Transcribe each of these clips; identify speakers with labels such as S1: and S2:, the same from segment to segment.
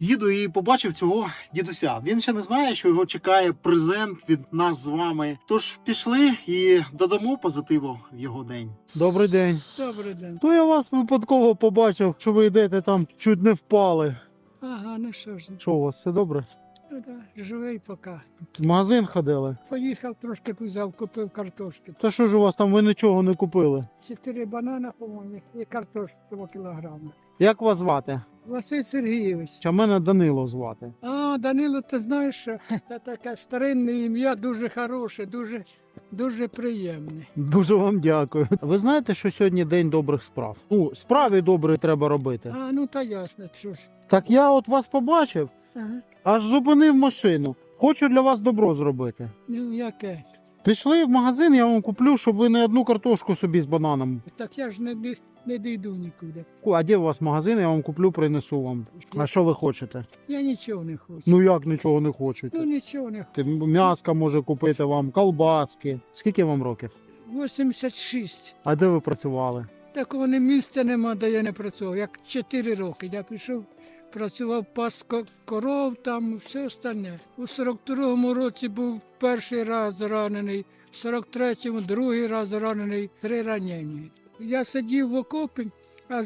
S1: Їду і побачив цього дідуся. Він ще не знає, що його чекає презент від нас з вами. Тож пішли і додамо позитиву в його день. Добрий день.
S2: Добрий день.
S1: То я вас випадково побачив, що ви йдете там, чуть не впали.
S2: Ага, ну що ж,
S1: Що у вас все добре?
S2: ну да, живий поки.
S1: В магазин ходили.
S2: Поїхав трошки взяв, купив картошки.
S1: Та що ж у вас там ви нічого не купили?
S2: Чотири банана, по-моєму, і картошки 2 кілограми.
S1: Як вас звати?
S2: Василь Сергійович.
S1: Чи мене Данило звати?
S2: А, Данило, ти знаєш, що це таке старинне ім'я, дуже хороше, дуже, дуже приємне.
S1: Дуже вам дякую. Ви знаєте, що сьогодні день добрих справ? Ну, справи добрі треба робити.
S2: А, ну та ясно, що ж.
S1: Так я от вас побачив,
S2: Ага.
S1: аж зупинив машину. Хочу для вас добро зробити.
S2: Ну яке?
S1: Пішли в магазин, я вам куплю, щоб ви не одну картошку собі з бананом.
S2: Так я ж не, ді- не дійду нікуди.
S1: Ку- А де у вас магазин, я вам куплю, принесу вам. А що ви хочете?
S2: Я нічого не хочу.
S1: Ну як нічого не
S2: Ну
S1: хочете?
S2: нічого не хочу.
S1: Ти М'яска може купити вам, колбаски. Скільки вам років?
S2: 86.
S1: А де ви працювали?
S2: Такого не місця нема, де я не працював. Як 4 роки я пішов, працював пас коров, там все остальне. У 42-му році був перший раз ранений, в 43-му другий раз ранений, три ранення. Я сидів в окопі, а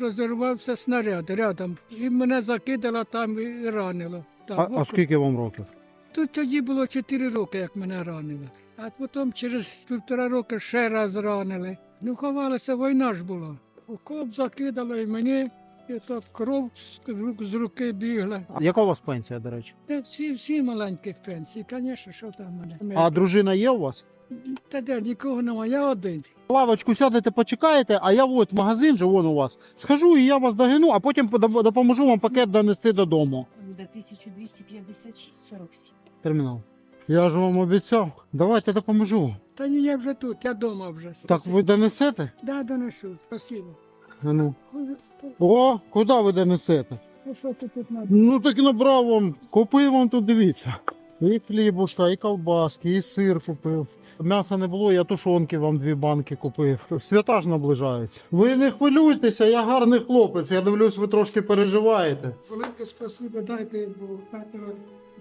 S2: розірвався снаряд рядом. І мене закидало там і ранило. Там,
S1: А, а скільки вам років?
S2: Тут тоді було 4 роки, як мене ранили. А потім через півтора роки ще раз ранили. Ну, ховалася, війна ж була. Окоп закидало і мені, і то кров з руки бігла.
S1: А Яка у вас пенсія, до речі?
S2: Та всі, всі маленьких пенсій, звісно, що там в мене.
S1: А дружина є у вас?
S2: Та де нікого немає, я один.
S1: Лавочку сядете, почекаєте, а я от в магазин же вон у вас. Схожу і я вас догину, а потім подо- допоможу вам пакет донести додому.
S3: До 1256-47.
S1: Термінал. Я ж вам обіцяв. Давайте допоможу.
S2: Та ні, я вже тут, я вдома вже.
S1: Так ви донесете?
S2: Да, доношу, спасибо.
S1: А Ну. О, куди ви донесете?
S2: Ну що ти тут надо?
S1: Ну так набрав вам. Купив вам тут, дивіться. І хлібуша, і колбаски, і сир купив. М'яса не було, я тушонки вам дві банки купив. Свята ж наближаються. Ви не хвилюйтеся, я гарний хлопець. Я дивлюсь, ви трошки переживаєте.
S2: Велике спасибо, дайте Бог, хай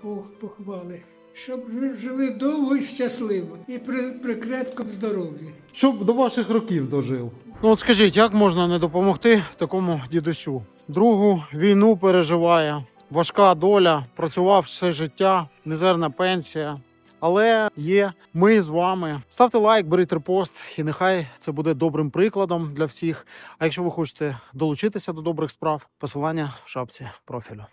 S2: Бог похвали. Щоб ви жили довго і щасливо і при, при крепкому здоров'ї.
S1: Щоб до ваших років дожив. Ну от скажіть, як можна не допомогти такому дідусю? Другу війну переживає, важка доля, працював все життя, мізерна пенсія. Але є ми з вами. Ставте лайк, беріть репост, і нехай це буде добрим прикладом для всіх. А якщо ви хочете долучитися до добрих справ, посилання в шапці профілю.